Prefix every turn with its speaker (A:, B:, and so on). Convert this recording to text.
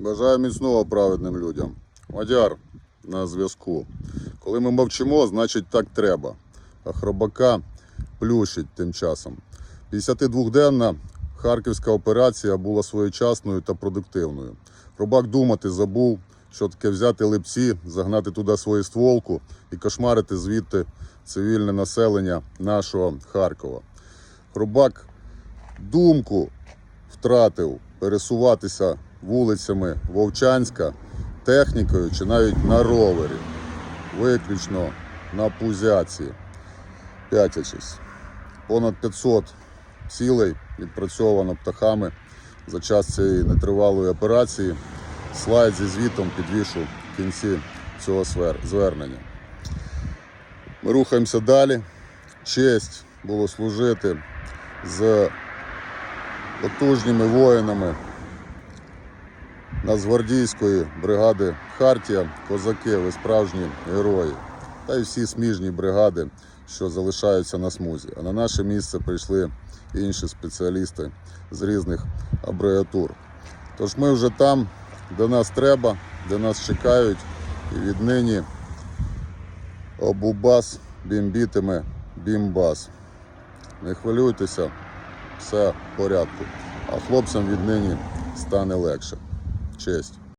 A: Бажаю міцного праведним людям. Мадяр на зв'язку. Коли ми мовчимо, значить так треба. А хробака плющить тим часом. 52-денна харківська операція була своєчасною та продуктивною. Хробак думати забув, що таке взяти липці, загнати туди свою стволку і кошмарити звідти цивільне населення нашого Харкова. Хробак думку втратив пересуватися вулицями Вовчанська технікою чи навіть на ровері, виключно на пузяці, п'ятячись. Понад 500 цілей відпрацьовано птахами за час цієї нетривалої операції. Слайд зі звітом підвішу в кінці цього звернення. Ми рухаємося далі. Честь було служити з потужними воїнами Нацгвардійської бригади Хартія, козаки, ви справжні герої. Та й всі сміжні бригади, що залишаються на смузі. А на наше місце прийшли інші спеціалісти з різних абревіатур. Тож ми вже там, де нас треба, де нас чекають, і віднині обубас бімбітиме бімбас. Не хвилюйтеся, все в порядку. А хлопцям віднині стане легше. Честь.